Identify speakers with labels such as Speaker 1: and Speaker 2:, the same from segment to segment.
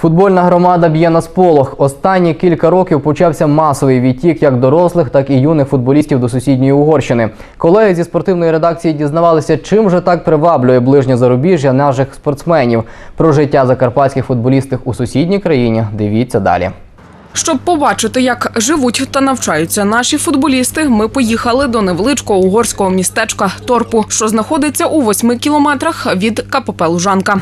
Speaker 1: Футбольна громада б'є на сполох. Останні кілька років почався масовий відтік як дорослих, так і юних футболістів до сусідньої Угорщини. Колеги зі спортивної редакції дізнавалися, чим же так приваблює ближнє зарубіжжя наших спортсменів. Про життя закарпатських футболістів у сусідній країні дивіться далі.
Speaker 2: Щоб побачити, як живуть та навчаються наші футболісти, ми поїхали до невеличкого угорського містечка Торпу, що знаходиться у восьми кілометрах від КПП Лужанка.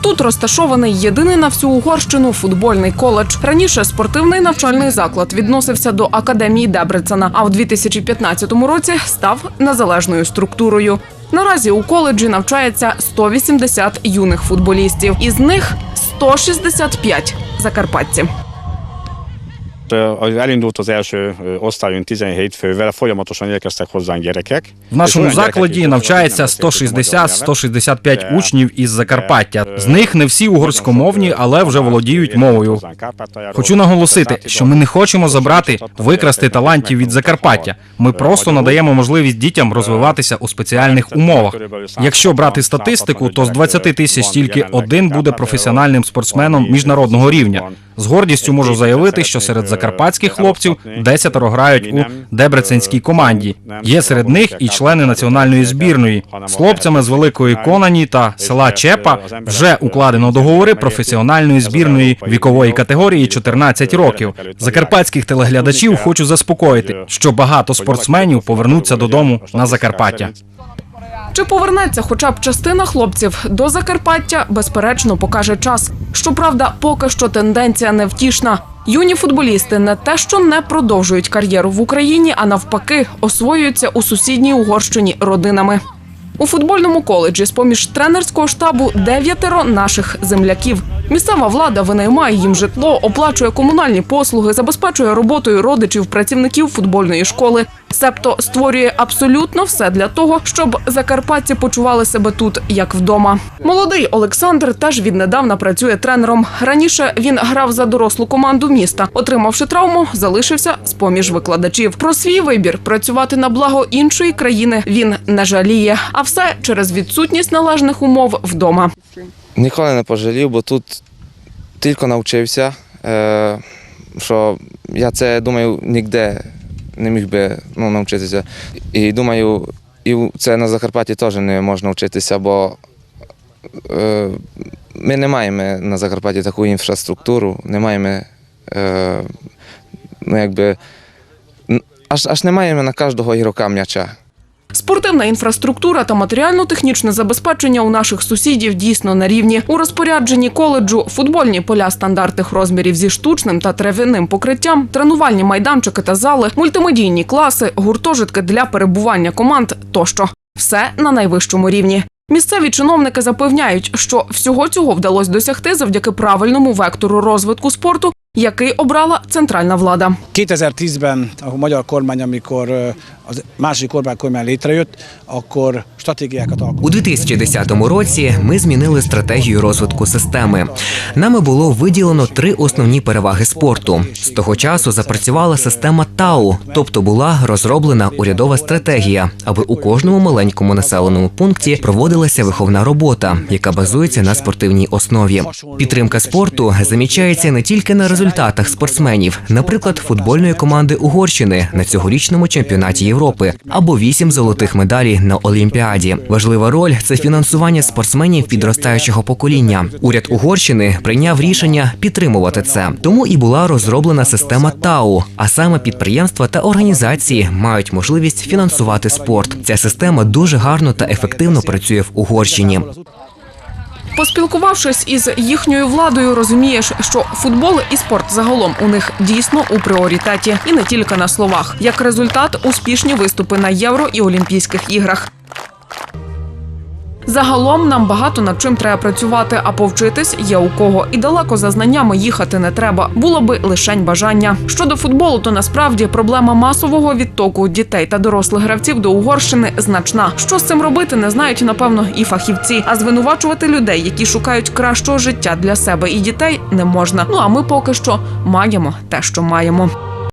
Speaker 2: Тут розташований єдиний на всю Угорщину футбольний коледж. Раніше спортивний навчальний заклад відносився до академії Дебрецена, а в 2015 році став незалежною структурою. Наразі у коледжі навчається 180 юних футболістів, із них 165 закарпатці.
Speaker 3: Elindult az első osztályunk 17 fővel, folyamatosan érkeztek hozzánk gyerekek.
Speaker 4: В нашому закладі навчається
Speaker 3: akik nem beszéltek magyar nyelvet.
Speaker 4: 160-165 учнів із Закарпаття. З них не всі угорськомовні, але вже володіють мовою. Хочу наголосити, що ми не хочемо забрати, викрасти талантів від Закарпаття. Ми просто надаємо можливість дітям розвиватися у спеціальних умовах. Якщо брати статистику, то з 20 тисяч тільки один буде професіональним спортсменом міжнародного рівня. З гордістю можу заявити, що серед закарпатських хлопців десятеро грають у Дебреценській команді. Є серед них і члени національної збірної. З хлопцями з великої Конані та села Чепа вже укладено договори професіональної збірної вікової категорії 14 років. Закарпатських телеглядачів хочу заспокоїти, що багато спортсменів повернуться додому на Закарпаття.
Speaker 2: Чи повернеться хоча б частина хлопців до Закарпаття, безперечно, покаже час. Щоправда, поки що тенденція невтішна. Юні футболісти не те, що не продовжують кар'єру в Україні, а навпаки, освоюються у сусідній Угорщині родинами. У футбольному коледжі з поміж тренерського штабу дев'ятеро наших земляків. Місцева влада винаймає їм житло, оплачує комунальні послуги, забезпечує роботою родичів працівників футбольної школи. Себто створює абсолютно все для того, щоб закарпатці почували себе тут як вдома. Молодий Олександр теж віднедавна працює тренером. Раніше він грав за дорослу команду міста. Отримавши травму, залишився з поміж викладачів. Про свій вибір працювати на благо іншої країни він не жаліє, а все через відсутність належних умов вдома.
Speaker 5: Ніколи не пожалів, бо тут тільки навчився, е, що я це думаю ніде не міг би ну, навчитися. І думаю, і це на Закарпатті теж не можна вчитися, бо е, ми не маємо на Закарпатті таку інфраструктуру, не маємо е, ну, якби, аж, аж не маємо на кожного ігрока м'яча.
Speaker 2: Спортивна інфраструктура та матеріально-технічне забезпечення у наших сусідів дійсно на рівні. У розпорядженні коледжу футбольні поля стандартних розмірів зі штучним та трав'яним покриттям, тренувальні майданчики та зали, мультимедійні класи, гуртожитки для перебування команд тощо. Все на найвищому рівні. Місцеві чиновники запевняють, що всього цього вдалося досягти завдяки правильному вектору розвитку спорту, який обрала центральна влада.
Speaker 6: 2010-ben a magyar kormány, amikor ö, az másik Orbán kormány létrejött, akkor stratégiákat alkotott.
Speaker 7: У 2010 році ми змінили стратегію розвитку системи. Нами було виділено три основні переваги спорту. З того часу запрацювала система ТАУ, тобто була розроблена урядова стратегія, аби у кожному маленькому населеному пункті проводилася виховна робота, яка базується на спортивній основі. Підтримка спорту замічається не тільки на результатах спортсменів, наприклад, футбольної команди Угорщини на цьогорічному чемпіонаті Європи або вісім золотих медалей на Олімпіаді. Важлива роль це фінансування спортсменів підростаючого покоління. Уряд Угорщини прийняв рішення підтримувати це. Тому і була розроблена система ТАУ, а саме підприємства та організації мають можливість фінансувати спорт. Ця система дуже гарно та ефективно працює в Угорщині.
Speaker 2: Поспілкувавшись із їхньою владою, розумієш, що футбол і спорт загалом у них дійсно у пріоритеті, і не тільки на словах. Як результат, успішні виступи на євро і Олімпійських іграх. Загалом нам багато над чим треба працювати, а повчитись є у кого. І далеко за знаннями їхати не треба. Було би лишень бажання. Щодо футболу, то насправді проблема масового відтоку дітей та дорослих гравців до Угорщини значна. Що з цим робити, не знають напевно і фахівці. А звинувачувати людей, які шукають кращого життя для себе і дітей, не можна. Ну а ми поки що маємо те, що маємо.